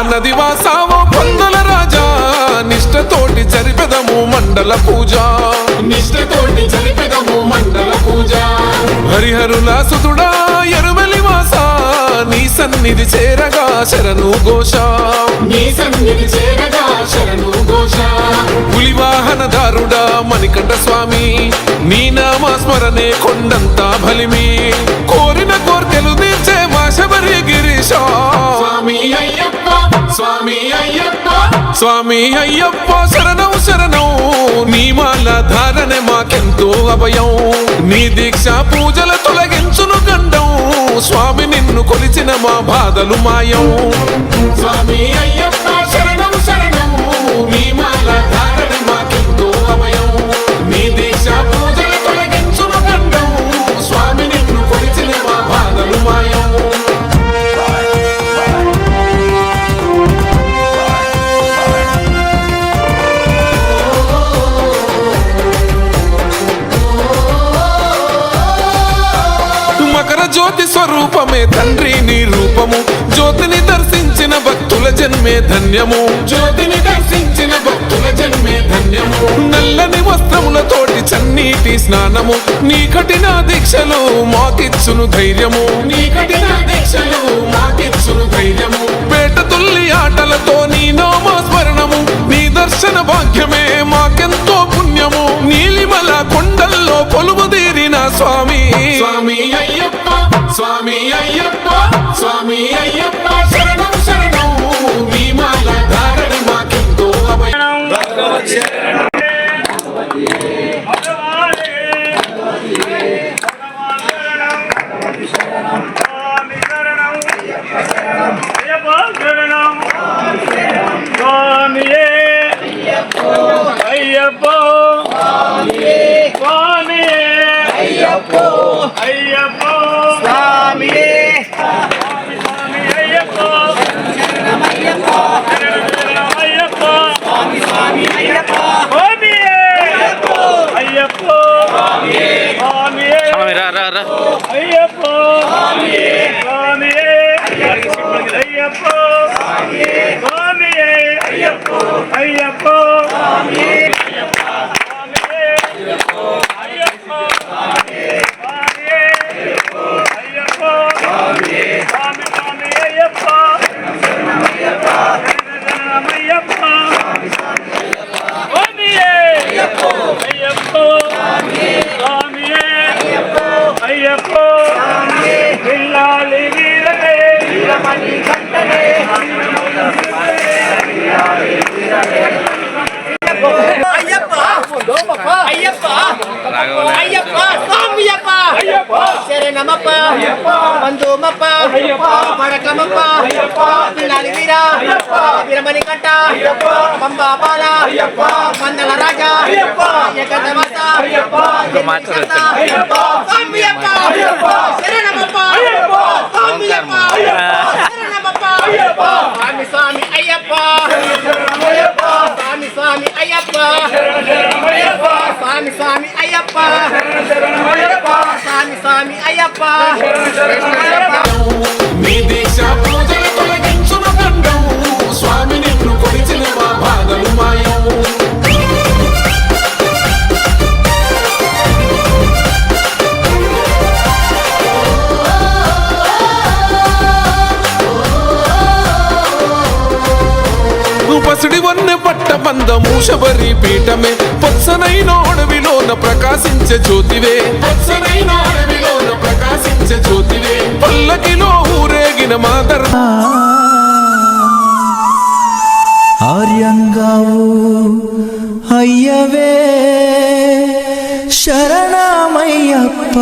నది వాసావో పొందల రాజా. నిష్టతోటి జరిపెదము మండల పూజ. నిష్ఠతోటి జరిపెదము మండల పూజ. హరిహరుల సుతుడా ఎరుమలి వాస. నీ సన్నిధి చేరగా శరణు ఘోష. నీ సన్నిధి చేరగా శరణు ఘోష. పులివాహనదారుడా మణికంఠ స్వామి. నీ నామ స్మరణే కొండంతా బలిమి. స్వామి అయ్యప్ప స్వామి అయ్యప్ప శరణం శరణం. నీ మాల ధారణ మాకెంతో అభయం. నీ దీక్ష పూజల తొలగించును గండం. స్వామి నిన్ను కొలిచిన మా బాధలు మాయం. స్వామి అయ్యప్ప జన్మే ధన్యము. జ్యోతిని దర్శించిన భక్తుల జన్మే ధన్యము. నల్లని వస్త్రములతోటి చన్నీటి స్నానము. నీ కఠిన దీక్షలు మాకిచ్చును ధైర్యము. నీ కఠిన దీక్షలు మాకిచ్చును ధైర్యము. పేట తుల్లి ఆటలతో నీ నామస్మరణము. నీ దర్శన భాగ్యమే మాకెంతో పుణ్యము. నీలిమల కొండల్లో కొలువు తీరిన స్వామి. స్వామి అయ్యప్ప స్వామి అయ్యప్ప స్వామి అయ్యప్ప. స్వామి రా రా రా అయ్యప్పో స్వామి అయ్యప్పో అయ్యప్పో పిల్లాలి వీరనే వీరమణి కంటనే అయ్యప్ప అయ్యప్ప అయ్యప్ప స్వామియప్ప శరణమప్ప బంధుమప్ప పడకమప్ప పిల్లాలి వీర వీరమణి కంట పంబా బాల మందల రాజా ఏకదమత మాట్లాడొద్దు. స్వామియప్ప శరణమప్ప స్వామియప్ప శరణమప్ప స్వామి స్వామి అయ్యప్ప స్వామి స్వామి అయ్యప్ప. స్వామి స్వామి అయ్యప్ప. స్వామి స్వామి అయ్యప్ప. నీ దీక్ష పూజలు స్వామి నిన్ను కొలిచిన మా బాధలు మాయం పసిడి వన్నె పట్ట బంధము శబరి పీఠమే. పొత్సనైన అడవిలోన ప్రకాశించే జ్యోతివే. పచ్చనైన అడవిలోన ప్రకాశించే జ్యోతివే. పల్లకిలో ఊరేగిన మాదర్ ఆర్యంగావు అయ్యవే శరణమయ్యప్ప.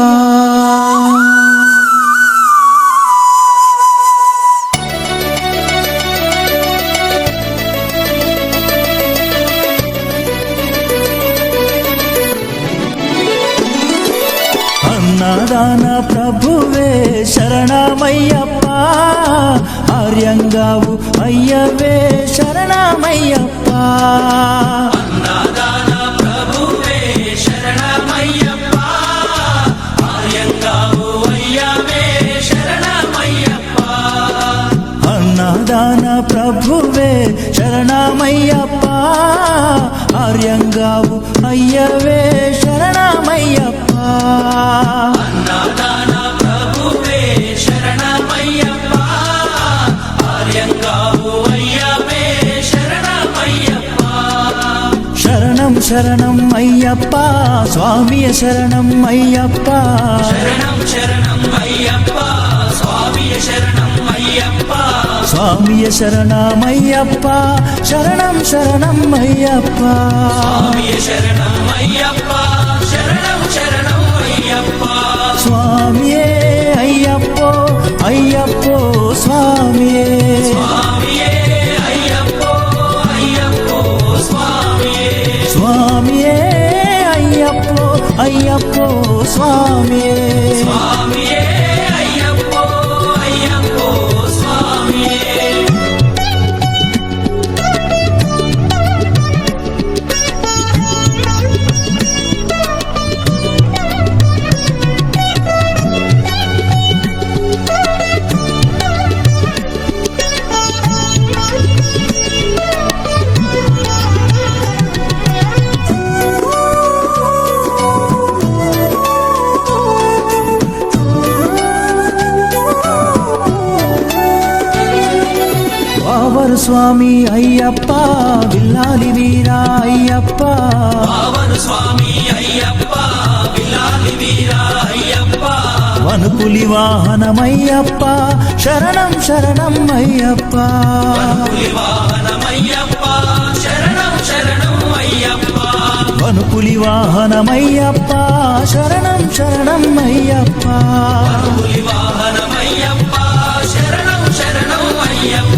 శరణమయ్యప్ప. ఆర్యంగావు అయ్యవే శరణమయ్యప్ప. ప్రభువే శరణమయ్యప్ప. ఆర్యంగావు అయ్యవే శరణమయ్యప్ప. శరణం శరణం అయ్యప్ప స్వామియ శరణం అయ్యప్ప స్వామియ శరణమయ్యప్ప శరణం శరణం అయ్యప్ప స్వామియే అయ్యప్పో అయ్యప్పో స్వామియే స్వామియే Swami. స్వామియే వావరు స్వామి అయ్యప్ప. విల్లాలి వీరా అయ్యప్ప. వనుపులి వాహనమయ్యప్ప శరణం శరణం అయ్యప్ప. వనుపులి వాహనమయ్యప్ప శరణం శరణం అయ్యప్ప. స్వామియే అయ్యప్పో.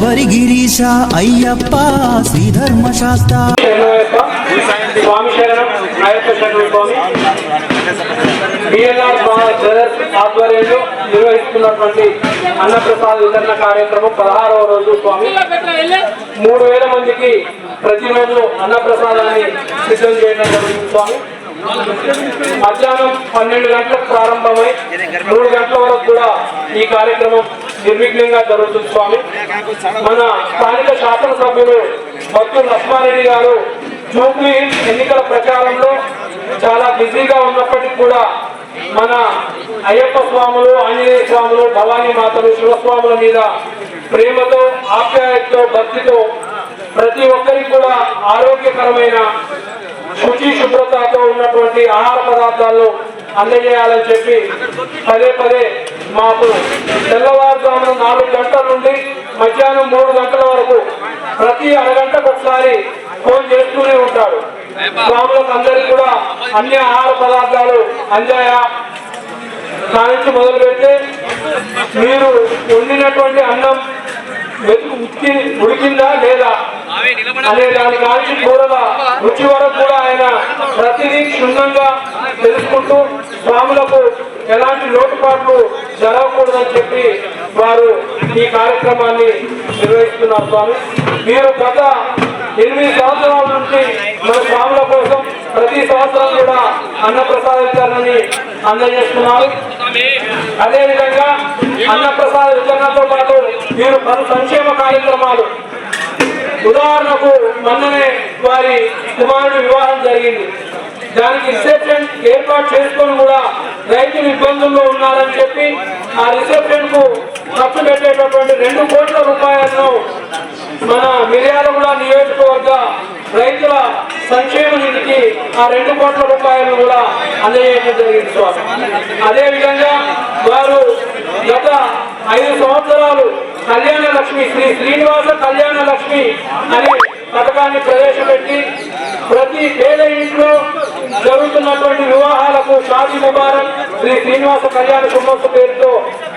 శబరి గిరీశ అయ్యప్ప శ్రీధర్మశాస్త్ర. స్వామి శరణం అయ్యప్ప శరణం స్వామి బిఎల్ఆర్ బ్రదర్స్ ఆధ్వర్యంలో నిర్వహిస్తున్నటువంటి అన్నప్రసాద వితరణ కార్యక్రమం పదహారవ రోజు స్వామి మూడు వేల మందికి ప్రతిరోజు అన్నప్రసాదాన్ని సిద్ధం చేయడం జరుగుతుంది స్వామి మధ్యాహ్నం పన్నెండు గంటలకు ప్రారంభమై మూడు గంటల ఈ కార్యక్రమం నిర్విఘ్నంగా జరుగుతుంది స్వామి. మన స్థానిక శాసనసభ్యులు భక్తులు లక్ష్మారెడ్డి గారు జూబ్లీ ఎన్నికల ప్రచారంలో చాలా బిజీగా ఉన్నప్పటికీ కూడా మన అయ్యప్ప స్వాములు ఆంజనేయ స్వాములు భవానీ మాతలు శివస్వాముల మీద ప్రేమతో ఆప్యాయతతో భక్తితో ప్రతి ఒక్కరికి కూడా ఆరోగ్యకరమైన శుచి శుభ్రతతో ఉన్నటువంటి ఆహార పదార్థాలు అందజేయాలని చెప్పి పదే పదే మాకు తెల్లవారుజామున నాలుగు గంటల నుండి మధ్యాహ్నం మూడు గంటల వరకు ప్రతి అరగంటకు ఒకసారి ఫోన్ చేస్తూనే ఉంటాడు స్వాములకు అందరికీ కూడా అన్ని ఆహార పదార్థాలు అందాయా? కానించి మొదలు పెడితే మీరు వండినటువంటి అన్నం వెతుకు ఉత్తి ఉడికిందా లేదా? అనే దాని కాల్చి కూరల రుచి వరకు కూడా ఆయన ప్రతిదీ క్షుణ్ణంగా తెలుసుకుంటూ స్వాములకు ఎలాంటి లోటుపాట్లు జరగకూడదని చెప్పి వారు ఈ కార్యక్రమాన్ని నిర్వహిస్తున్నారు స్వామి. మీరు గత ఎనిమిది సంవత్సరాల నుంచి మన స్వాముల కోసం ప్రతి సంవత్సరం కూడా అన్నప్రసాద వితరణని అందజేస్తున్నారు. అదేవిధంగా అన్నప్రసాద వితరణతో పాటు మీరు పలు సంక్షేమ కార్యక్రమాలు ఉదాహరణకు మొన్ననే వారి కుమారుడి వివాహం జరిగింది. దానికి రిసెప్షన్ ఏర్పాటు చేసుకొని కూడా రైతులు ఇబ్బందుల్లో ఉన్నారని చెప్పి ఆ రిసెప్షన్కు ఖర్చు పెట్టేటటువంటి రెండు కోట్ల రూపాయలను మన మిర్యాలగూడ నియోజకవర్గ రైతుల సంక్షేమ నిధికి ఆ రెండు కోట్ల రూపాయలను కూడా అందజేయడం జరిగింది స్వామి. అదేవిధంగా వారు గత ఐదు సంవత్సరాలు కళ్యాణ లక్ష్మి శ్రీ శ్రీనివాస కళ్యాణ లక్ష్మి అనే పథకాన్ని ప్రవేశపెట్టి ప్రతి పేద ఇంట్లో జరుగుతున్నటువంటి వివాహాలకు షాది ముబారక్ శ్రీ శ్రీనివాస కళ్యాణ కుటుంబ పేరుతో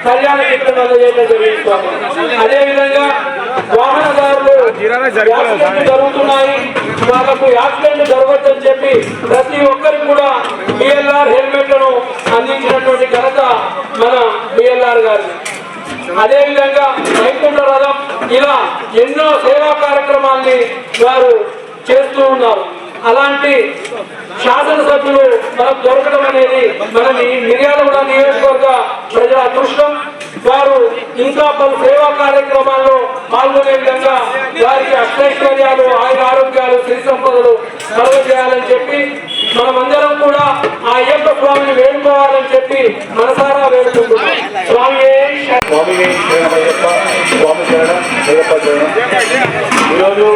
కళ్యాణ చిత్రం అందజేయడం జరిగింది స్వామి. వాహనదారులు జరుగుతున్నాయి. వాళ్ళకు యాక్సిడెంట్ జరగవచ్చని చెప్పి ప్రతి ఒక్కరికి కూడా బిఎల్ఆర్ హెల్మెట్లను అందించినటువంటి ఘనత మన బిఎల్ఆర్ గారు అదేవిధంగా వైకుంఠ రథం ఇలా ఎన్నో సేవా కార్యక్రమాల్ని వారు చేస్తూ ఉన్నారు. అలాంటి శాసనసభ్యులు మనకు దొరకడం అనేది మన మిర్యాలగూడ నియోజకవర్గ ప్రజల అదృష్టం. వారు ఇంకా పలు సేవా కార్యక్రమాల్లో పాల్గొనే విధంగా వారికి అష్టైశ్వర్యాలు ఆయన ఆరోగ్యాలు సిరి సంపదలు కలుగజేయాలని చెప్పి మనమందరం కూడా ఆ అయ్యప్ప స్వామిని వేడుకోవాలని చెప్పి మనసారా వేడుకుంటున్నాం. స్వామి స్వామి శరణం. ఈరోజు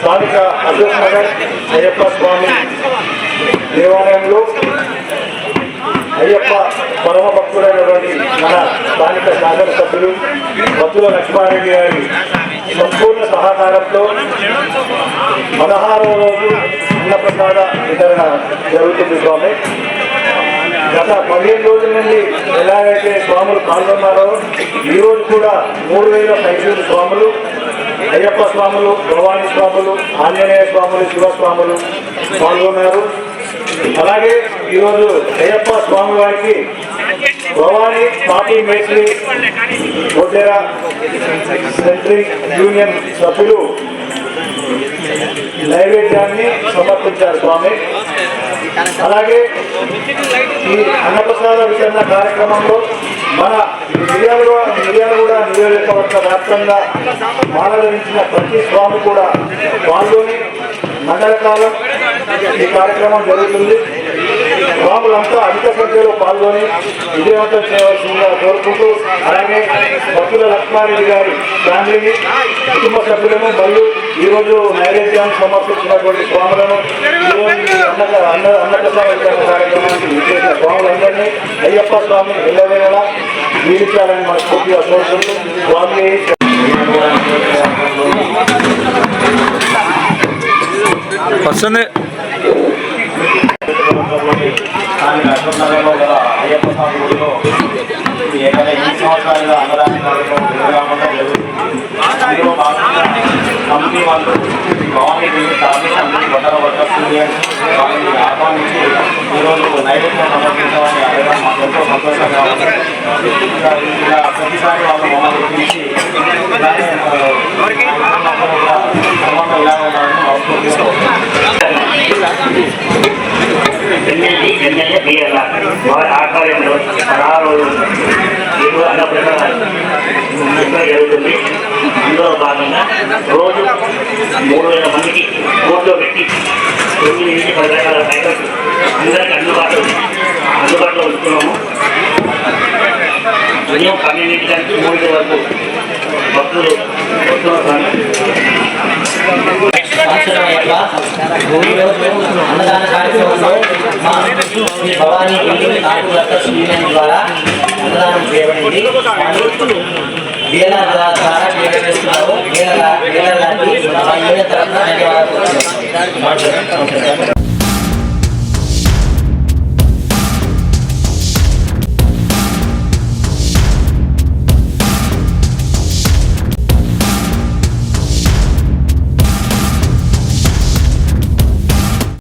స్థానిక అశోక్ నగర్ అయ్యప్ప స్వామి దేవాలయంలో అయ్యప్ప పరమ భక్తుడైనటువంటి మన స్థానిక శాసనసభ్యులు భక్తుల లక్ష్మారెడ్డి గారి సంపూర్ణ సహకారంతో పదహారవ రోజు అన్నప్రసాద వితరణ జరుగుతుంది స్వామి. గత పదిహేను రోజుల నుండి ఎలాగైతే స్వాములు పాల్గొన్నారో ఈ రోజు కూడా మూడు వేల పైసలు స్వాములు అయ్యప్ప స్వాములు భవాని స్వాములు ఆంజనేయ స్వాములు శివస్వాములు పాల్గొన్నారు. అలాగే ఈరోజు అయ్యప్ప స్వామి వారికి భవానీ పార్టీ మేస్త్రి ఒడ్డెర సెంట్రీ యూనియన్ సభ్యులు నైవేద్యాన్ని సమర్పించారు స్వామి. అలాగే ఈ అన్నప్రసాద వితరణ కార్యక్రమంలో మన మిర్యాలగూడ మిర్యాలగూడ నియోజకవర్గ వ్యాప్తంగా మాలధరించిన ప్రతి స్వామి కూడా పాల్గొని మండల కాలం ఈ కార్యక్రమం జరుగుతుంది. బాబులంతా అధిక సంఖ్యలో పాల్గొని విజయవంతం చేయవలసిందిగా కోరుకుంటూ అలాగే భక్తుల లక్ష్మారెడ్డి గారి ఫ్యామిలీని కుటుంబ సభ్యులను మరియు ఈరోజు నైవేద్యాన్ని సమర్పించినటువంటి స్వాములను అన్నక అన్న అన్న కార్యక్రమానికి విచ్చేసిన స్వాములందరినీ అయ్యప్ప స్వామి ఎల్లవేళలా జీవించాలని మనస్ఫూర్తిగా కోరుకుంటూ స్వామి వస్తుంది స్థానిక అశ్వత్థనగర్లో గల అయ్యప్ప స్వామి గుడిలో ఏకంగా ఈ సంవత్సరాలుగా అన్నదాన కార్యక్రమం జరుగుతుంది భాగంగా కంపెనీ వాళ్ళు భవానీ దేవి ధార్మిక సమితి బట్టల వాళ్ళని ఆహ్వానించి ఈరోజు నైవేద్యం అడగడం మాకు ఎంతో సంతోషంగా ఉంది ఇలా ప్రతిసారి వాళ్ళు మమ్మల్ని పిలిచి ఇలా ఎమ్మెల్యే వారి ఆధ్వర్యంలో పదహారు ఏడు అన్నప్రసాద జరుగుతుంది అందులో భాగంగా రోజు మూడు వేల మందికి కోర్టులో పెట్టి తొమ్మిది నుంచి పది రకాల ఐటమ్స్ అందరికీ అందుబాటులో అందుబాటులో ఉంచుకున్నాము. ఉదయం పన్నెండింటి నుంచి మూడింటి వరకు భక్తులు వస్తున్నారు అన్నదాన కార్యక్రమంలో శ్రీ భవానీ బిల్డింగ్ కాకులక్క యూనియన్ ద్వారా అన్నదానం చేయబడింది వీళ్ళ ద్వారా డీలర్ చేస్తున్నారు వీళ్ళ వీళ్ళ గారికి తరఫున ధన్యవాదాలు.